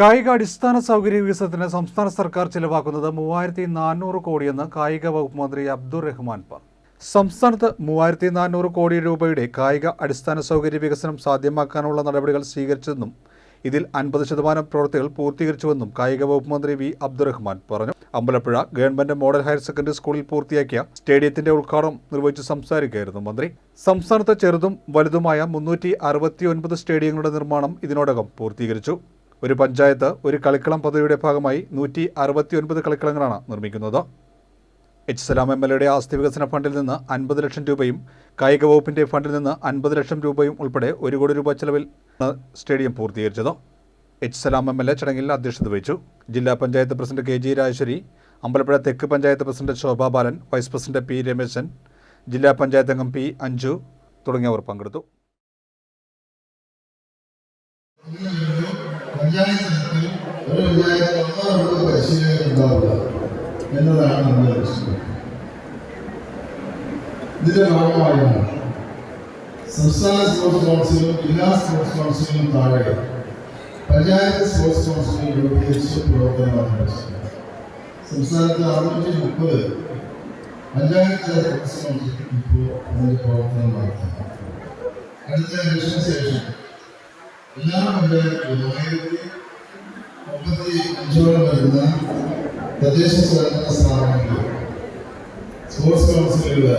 കായിക അടിസ്ഥാന സൗകര്യ വികസനത്തിന് സംസ്ഥാന സർക്കാർ ചിലവാക്കുന്നത് മൂവായിരത്തി നാനൂറ് കോടിയെന്ന് കായിക വകുപ്പ് മന്ത്രി അബ്ദുർ റഹ്മാൻ പറഞ്ഞു. സംസ്ഥാനത്ത് മൂവായിരത്തി നാനൂറ് കോടി രൂപയുടെ കായിക അടിസ്ഥാന സൗകര്യ വികസനം സാധ്യമാക്കാനുള്ള നടപടികൾ സ്വീകരിച്ചതെന്നും ഇതിൽ അൻപത് ശതമാനം പ്രവൃത്തികൾ പൂർത്തീകരിച്ചുവെന്നും കായിക വകുപ്പ് മന്ത്രി വി അബ്ദുറഹ്മാൻ പറഞ്ഞു. Ambalappuzha government model higher secondary സ്കൂളിൽ പൂർത്തിയാക്കിയ സ്റ്റേഡിയത്തിന്റെ ഉദ്ഘാടനം നിർവഹിച്ച് സംസാരിക്കുകയായിരുന്നു മന്ത്രി. സംസ്ഥാനത്ത് ചെറുതും വലുതുമായ മുന്നൂറ്റി സ്റ്റേഡിയങ്ങളുടെ നിർമ്മാണം ഇതിനോടകം പൂർത്തീകരിച്ചു. ഒരു പഞ്ചായത്ത് ഒരു കളിക്കളം പദ്ധതിയുടെ ഭാഗമായി നൂറ്റി അറുപത്തി ഒൻപത് കളിക്കളങ്ങളാണ് നിർമ്മിക്കുന്നത്. എച്ച് സലാം എം എൽ എയുടെ ആസ്തി വികസന ഫണ്ടിൽ നിന്ന് അൻപത് ലക്ഷം രൂപയും കായിക വകുപ്പിന്റെ ഫണ്ടിൽ നിന്ന് അൻപത് ലക്ഷം രൂപയും ഉൾപ്പെടെ ഒരു കോടി രൂപ ചെലവിൽ stadium പൂർത്തീകരിച്ചത്. H Salam M L A ചടങ്ങിൽ അധ്യക്ഷത വഹിച്ചു. ജില്ലാ panchayat president K G Rajeswari Ambalappuzha തെക്ക് panchayat president Shobha Balan vice president P Rameshan ജില്ലാ പഞ്ചായത്ത് അംഗം പി അഞ്ജു തുടങ്ങിയവർ പങ്കെടുത്തു. പഞ്ചായത്ത് ഒരു പഞ്ചായത്ത് ഒന്നോ രണ്ടോ ഉണ്ടാവുക എന്നതാണ് നമ്മുടെ ലക്ഷ്യം. ഇതിന്റെ ഭാഗമായാണ് സംസ്ഥാന സ്പോർട്സ് കൗൺസിലും ജില്ലാ സ്പോർട്സ് കൗൺസിലും താഴെ പഞ്ചായത്ത് സ്പോർട്സ് കൗൺസിലും രൂപീകരിച്ച് പ്രവർത്തനമാണ് സംസ്ഥാനത്ത് അറുന്നൂറ്റി മുപ്പത് പഞ്ചായത്ത് സ്പോർട്സ് കൗൺസിൽ ഇപ്പോൾ അതിന്റെ പ്രവർത്തനം നടത്തുന്നു. അടുത്ത ശേഷം പഞ്ചായത്തുകളിലും ആയിരത്തി മുപ്പത്തി അഞ്ചോളം വരുന്ന തദ്ദേശ സ്വയംഭരണ സ്ഥാപനങ്ങളിൽ സ്പോർട്സ് കൗൺസിലുകൾ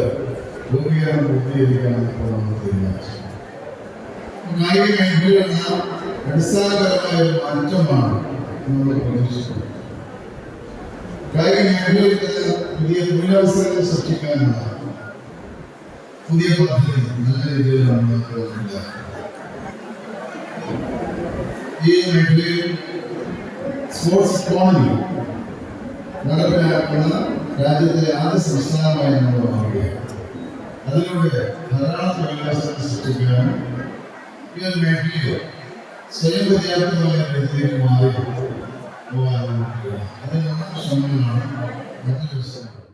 സൃഷ്ടിക്കാനുള്ള പുതിയ പദ്ധതി നല്ല രീതിയിൽ നമ്മൾ ഈ മേഖലയിൽ സ്പോർട്സ് ഇക്കോണമി നടപ്പിലാക്കുന്ന രാജ്യത്തെ ആദ്യ സംസ്ഥാനമായി നമ്മൾ മാറുകയാണ് അതിലൂടെ ധാരാളം തൊഴിലവസരങ്ങൾ സൃഷ്ടിക്കാനും ഈ ഒരു മേഖലയിൽ സ്വയം പര്യാപ്തമായ രീതിയിലേക്ക് മാറി നമുക്ക് അതിനുള്ള ശ്രമങ്ങളാണ് മറ്റു